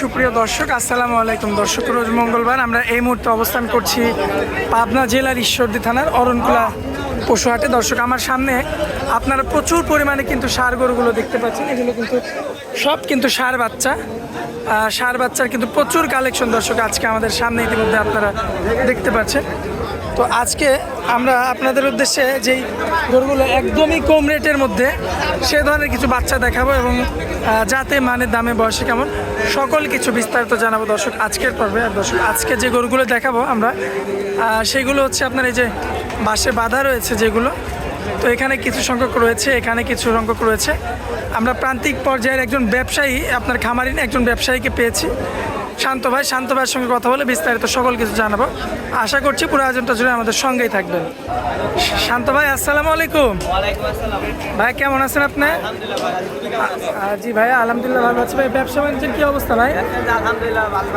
সুপ্রিয় দর্শক, আসসালামু আলাইকুম। দর্শক, রোজ মঙ্গলবার আমরা এই মুহূর্তে অবস্থান করছি পাবনা জেলার ঈশ্বরদী থানার অরণকুলা পশুহাটে। দর্শক, আমার সামনে আপনারা প্রচুর পরিমাণে কিন্তু সার গরুগুলো দেখতে পাচ্ছেন। এগুলো কিন্তু সব কিন্তু সার বাচ্চা। সার বাচ্চার কিন্তু প্রচুর কালেকশন দর্শক, আজকে আমাদের সামনে ইতিমধ্যে আপনারা দেখতে পাচ্ছেন। তো আজকে আমরা আপনাদের উদ্দেশ্যে যেই গরুগুলো একদমই কম রেটের মধ্যে, সে ধরনের কিছু বাচ্চা দেখাবো এবং যাতে মানে দামে, বয়সে কেমন, সকল কিছু বিস্তারিত জানাব দর্শক আজকের পর্বে। আর দর্শক, আজকে যে গরুগুলো দেখাবো আমরা সেগুলো হচ্ছে আপনার এই যে বাসে বাঁধা রয়েছে যেগুলো, তো এখানে কিছু সংখ্যক রয়েছে, এখানে কিছু সংখ্যক রয়েছে। আমরা প্রান্তিক পর্যায়ের একজন ব্যবসায়ী, আপনার খামারিন একজন ব্যবসায়ীকে পেয়েছি। শান্ত ভাই শান্ত ভাইয়ের সঙ্গে কথা বলে বিস্তারিত সকল কিছু জানাব। আশা করছি পুরো আয়োজনটা জুড়ে আমাদের সঙ্গেই থাকবেন। শান্ত ভাই আসসালামু আলাইকুম। ভাই কেমন আছেন আপনি? জি ভাই আলহামদুলিল্লাহ ভালো আছি। ভাই ব্যবসা বাণিজ্যের কি অবস্থা ভাই? আলহামদুলিল্লাহ ভালো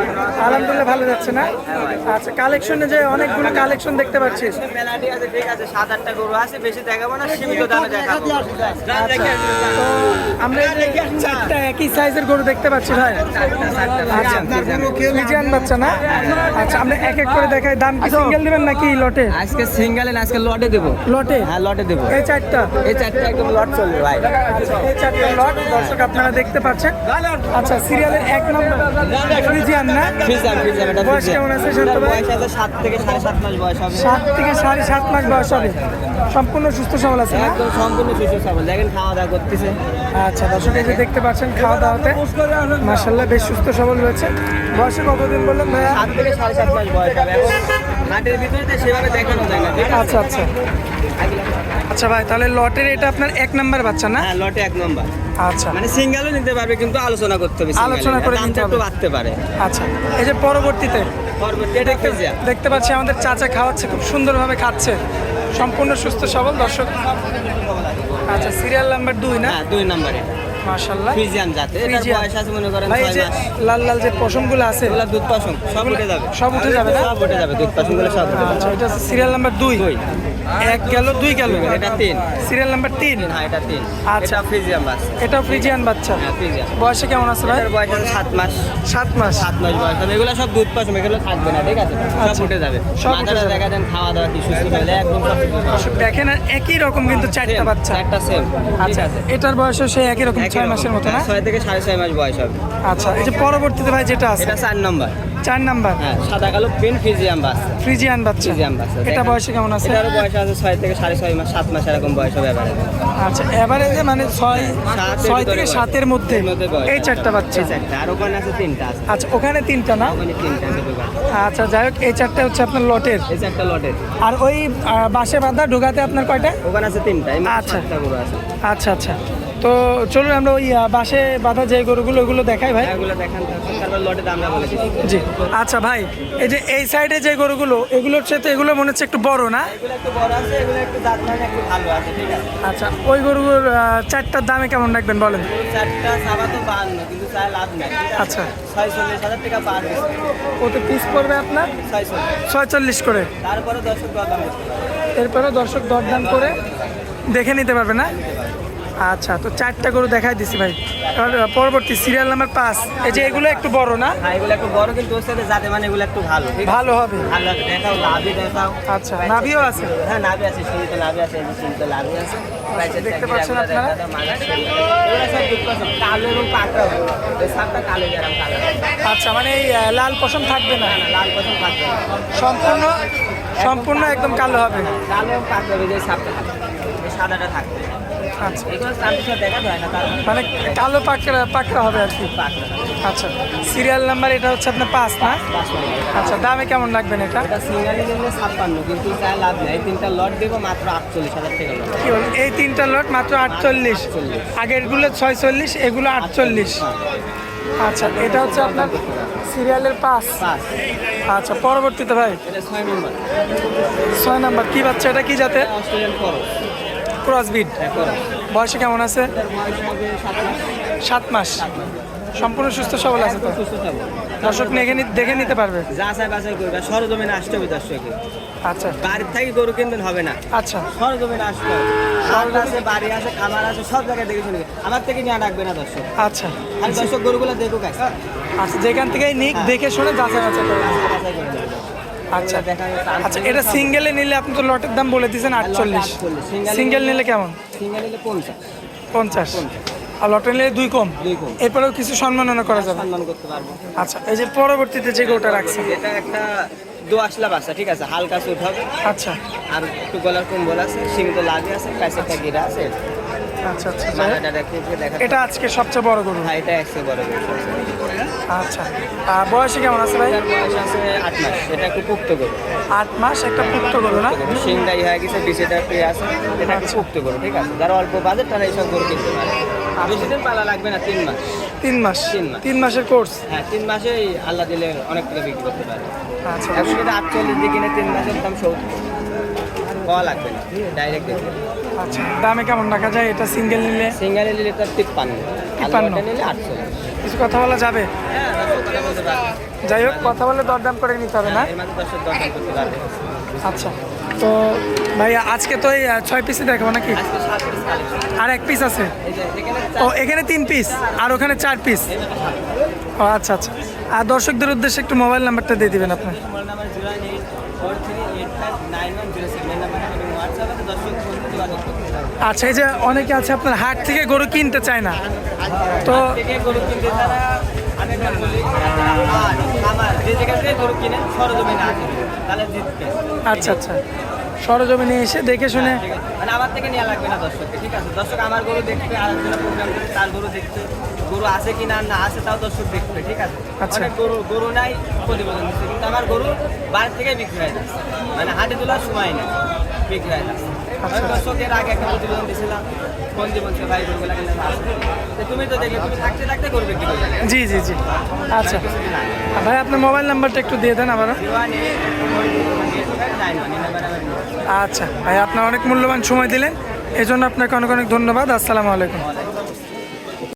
আলহামদুলিল্লাহ ভালো যাচ্ছে না? আচ্ছা কালেকশনে যে অনেকগুলো কালেকশন দেখতে পাচ্ছি। আমরা চারটা একই সাইজের গরু দেখতে পাচ্ছি ভাই। আচ্ছা ফ্রিজিয়ান বাচ্চা না? আচ্ছা আমরা এক এক করে দেখাই। দাম কি সিঙ্গেল দিবেন নাকি লটে আজকে সিঙ্গেল আজকে লটে দেবো। লটে হ্যাঁ লটে দেবো। এই চারটা? এই চারটে একদম লট চলবে ভাই। আচ্ছা, এই চারটা লট দর্শক আপনারা দেখতে পাচ্ছেন। আচ্ছা সিরিয়ালের এক নম্বর ফ্রিজিয়ান না? ফিজাম ফিজাম এটা বয়স কেমন আছে শান্ত ভাই? বয়স আছে সাত থেকে সাড়ে সাত মাস বয়স হবে। সাত থেকে সাড়ে সাত মাস বয়স হবে। সম্পূর্ণ সুস্থ সবল আছে না? একদম সম্পূর্ণ সুস্থ সবল। দেখেন খাওয়া দাওয়া করতেছে। আচ্ছা দর্শক এই যে দেখতে পাচ্ছেন খাওয়া দাওয়াতে মাসাল্লাহ বেশ সুস্থ সবল রয়েছে। বয়সে কতদিন বললেন ভাইয়া? সাত থেকে সাড়ে সাত মাস বয়স হবে। এখন হাটের ভিতরে সেভাবে দেখানো যায় না। আচ্ছা আচ্ছা। আচ্ছা ভাই তাহলে লটের এটা আপনার এক নাম্বার বাচ্চা না? হ্যাঁ লটে এক নম্বর। আচ্ছা। মানে সিঙ্গেলও নিতে পারবে কিন্তু আলোচনা করতে হবে আলোচনা করে নিতে একটু। বাড়তে পারে। আচ্ছা এই যে পরবর্তীতে পরবর্তী এটা দেখতে পাচ্ছি আমাদের চাচা খাওয়াচ্ছে খুব সুন্দরভাবে খাচ্ছে। সম্পূর্ণ সুস্থ সবল। দর্শক আচ্ছা সিরিয়াল নাম্বার দুই না? হ্যাঁ দুই নম্বরে। মাশাল্লাহ ফ্রিজিয়ান জাতে এটার বয়স আছে মনে করেন ভাই এই ছয় যে মাস। লাল লাল যে পশমগুলো আছে এগুলা দুধ পাসং সব উঠে যাবে। সব উঠে যাবে না? সব উঠে যাবে দুধ পাসংগুলো সব উঠে আচ্ছা যাবে এটা সিরিয়াল নাম্বার দুই। দুই। এক গেল দুই গেল। এটা তিন। সিরিয়াল নাম্বার তিন? হ্যাঁ এটা তিন। আচ্ছা। ফ্রিজিয়ান বাস এটাও ফ্রিজিয়ান বাচ্চা। হ্যাঁ ফ্রিজিয়ান। বয়সে কেমন আছে ভাই? এটার বয়স আছে মাস। মাস। মাস বয়স। হবে এগুলো সব দুধ পাসং এগুলো থাকবে না ঠিক আছে? সব আচ্ছা। উঠে যাবে। সব মাথাটা। দেখা দেন খাওয়া দাওয়া কি সুস্থ হলে একদম সব দেখেন একই রকম কিন্তু চারটা বাচ্চা। একটা সেম আচ্ছা এটার বয়সও সেই একই রকম ছয় মাসের মতো না? ছয় থেকে সাড়ে ছয় মাস বয়স হবে। আচ্ছা এই যে পরবর্তীতে ভাই যেটা আছে? এটা চার নম্বর। চার নাম্বার? হ্যাঁ সাদা কালো পিন ফ্রিজিয়াম বাস ফ্রিজিয়ান বাচ্চা ফ্রিজিয়াম বাস এটা বয়সে কেমন আছে? এটারও বয়স আছে ছয় থেকে সাড়ে ছয় মাস সাত মাস এরকম বয়স হবে এবারে আচ্ছা এভারেজে মানে ছয় ছয় থেকে সাতের মধ্যে। এই চারটা বাচ্চা। আর ওখানে আছে তিনটা আছে। আচ্ছা ওখানে তিনটা না? ওখানে তিনটা আচ্ছা যাই হোক এই চারটা হচ্ছে আপনার লটের। এই চারটা লটের। আর ওই বাসে বাঁধা ঢোকাতে আপনার কয়টা? ওখানে আছে তিনটা আচ্ছা। আছে। আচ্ছা আচ্ছা। তো চলুন আমরা ওই বাসে বাঁধা যে গরুগুলো ওগুলো দেখাই ভাই। দিচ্ছি। জি। আচ্ছা ভাই এই যে এই সাইডে যে গরুগুলো এগুলোর সাথে এগুলো মনে হচ্ছে একটু বড় না? মানে আচ্ছা ওই গরুগুলোর চারটার দামে কেমন রাখবেন বলেন? তো আচ্ছা। ওতে পিস পড়বে আপনার? ছয় ছয়চল্লিশ করে। এরপরে দর্শক দরদাম করে দেখে নিতে পারবে না? আচ্ছা তো চারটা গরু দেখাই দিছি ভাই। পরবর্তী সিরিয়াল নাম্বার পাঁচ। এই যে এগুলো একটু বড় না? হ্যাঁ এগুলো একটু বড় কিন্তু ওর সাথে যাতে মানে এগুলো একটু ভালো ভালো হবে। ভালো আছে দেখাও লাভই দেখাও। আচ্ছা নাভিও আছে? হ্যাঁ নাভি আছে সীমিত নাভি আছে যে সীমিত নাভি আছে। দেখতে পাচ্ছেন আপনারা? পাঁচশো। কালো এবং পাকড়া হবে। এই কালো কালো আচ্ছা মানে এই লাল পশম থাকবে না? লাল পছন্দ থাকবে না। সম্পূর্ণ সম্পূর্ণ একদম কালো হবে। কালো এবং পাকড়া হবে যে সাপটা থাকবে সাদাটা থাকবে। আচ্ছা। মানে কালো পাকড়া পাকড়া হবে আর কি? আচ্ছা। সিরিয়াল নাম্বার এটা হচ্ছে আপনার পাঁচ না? আচ্ছা দামে কেমন রাখবেন এটা? নিলে ছাপ্পান্ন কিন্তু লাভ নেই। তিনটা লট দেবো মাত্র আটচল্লিশ হাজার টাকা লট। কি বলুন? এই তিনটা লট মাত্র আটচল্লিশ। আগেরগুলো ছয়চল্লিশ এগুলো আটচল্লিশ। আচ্ছা এটা হচ্ছে আপনার সিরিয়ালের পাঁচ। পাঁচ। আচ্ছা পরবর্তীতে ভাই? ছয় নাম্বার। কি বাচ্চা এটা? কি যাতে ক্রসবিট হ্যাঁ বয়সে কেমন আছে? সাত মাস। সম্পূর্ণ সুস্থ সবল আছে তো? দর্শক দেখে নি- দেখে নিতে পারবে। যা চাই বাছাই করবে। সরজমিনে আসতে হবে দর্শকে। আচ্ছা। বাড়ির থেকে গরু কিনবেন হবে না। আচ্ছা। সরজমিনে আসতে হবে। হাট আছে বাড়ি আছে খামার আছে সব জায়গায় দেখে শুনবে। আমার থেকে নিয়ে রাখবে না দর্শক। আচ্ছা। আর দর্শক গরুগুলো দেখুক আচ্ছা যেখান থেকেই নিক দেখে শুনে যাচাই বাছাই করে আচ্ছা। আচ্ছা এটা সিঙ্গেলে নিলে আপনি তো লটের দাম বলে দিয়েছেন আটচল্লিশ। সিঙ্গেল নিলে কেমন? সিঙ্গেল নিলে পঞ্চাশ। পঞ্চাশ। আর লটে নিলে দুই কম? এরপরেও কিছু সম্মাননা করা যাবে? আচ্ছা এই যে পরবর্তীতে যে গোটা রাখছে এটা একটা দু আসলা বাচ্চা ঠিক আছে? হালকা সুট হবে। আচ্ছা। আর একটু গলার কম্বল আছে সিং তো লাগে আছে কাছে একটা গিরা আছে। আচ্ছা আচ্ছা। এটা আজকে সবচেয়ে বড় গরু? হ্যাঁ এটা একশো বড় গরু। আচ্ছা। বয়সে কেমন আছে ভাই? বয়স আছে আট মাস। এটা একটু পুক্ত গরু। আট মাস একটা পুক্ত গরু না? সিংটাই হয়ে গেছে বিশেটা পেয়ে আছে। এটা একটু পুক্ত গরু ঠিক আছে? যারা অল্প বাজেট তারা এইসব গরু কিনতে পারে। বেশি দিন পালা লাগবে না তিন মাস। তিন মাস? তিন মাস। তিন মাসের কোর্স হ্যাঁ তিন মাসেই আল্লাহ দিলে অনেক টাকা বিক্রি করতে পারে। আচ্ছা। যদি আটচল্লিশ দিয়ে কিনে তিন মাসের দাম সত্তর। পাওয়া লাগবে না ডাইরেক্ট দেখবে আচ্ছা দামে কেমন রাখা যায়? এটা সিঙ্গেল নিলে? সিঙ্গারে নিলে তার তিপ্পান্ন তিপ্পান্ন। নিলে আটচল্লিশ কিছু কথা বলা যাবে? হ্যাঁ যাই হোক কথা বলে দরদাম করে নিতে হবে না? পারবে আচ্ছা তো ভাইয়া আজকে তো ছয় পিসই দেখাবো নাকি? আর এক পিস আছে? ও এখানে তিন পিস আর ওখানে চার পিস ও আচ্ছা আচ্ছা। আর দর্শকদের উদ্দেশ্যে একটু মোবাইল নাম্বারটা দিয়ে দিবেন আপনার। আচ্ছা এই যে অনেকে আছে আপনার হাট থেকে গরু কিনতে চায় না। তো আচ্ছা আচ্ছা। সরজমিনে এসে দেখে শুনে মানে আমার থেকে নেওয়া লাগবে না দর্শককে ঠিক আছে? দর্শক আমার গরু দেখবে আর প্রোগ্রাম তার গরু দেখবে। গরু আছে কি না না আছে তাও দর্শক দেখবে ঠিক আছে? আচ্ছা। অনেক গরু গরু নাই প্রতিবেদন দিচ্ছে কিন্তু আমার গরু বাইরে থেকে বিক্রি হয়ে যাচ্ছে। মানে হাটে তোলার সময় নেই বিক্রি হয়ে যাচ্ছে। আচ্ছা। আমি দর্শকের আগে একটা প্রতিবেদন দিয়েছিলাম কোন যে বলছে ভাই গরুগুলো কিন্তু তুমি তো দেখলে তুমি থাকতে থাকতে গরু বিক্রি জি জি জি। আচ্ছা। ভাই আপনার মোবাইল নাম্বারটা একটু দিয়ে দেন আবার আচ্ছা। ভাই আপনার অনেক মূল্যবান সময় দিলেন এই জন্য আপনাকে অনেক অনেক ধন্যবাদ। আসসালামু আলাইকুম।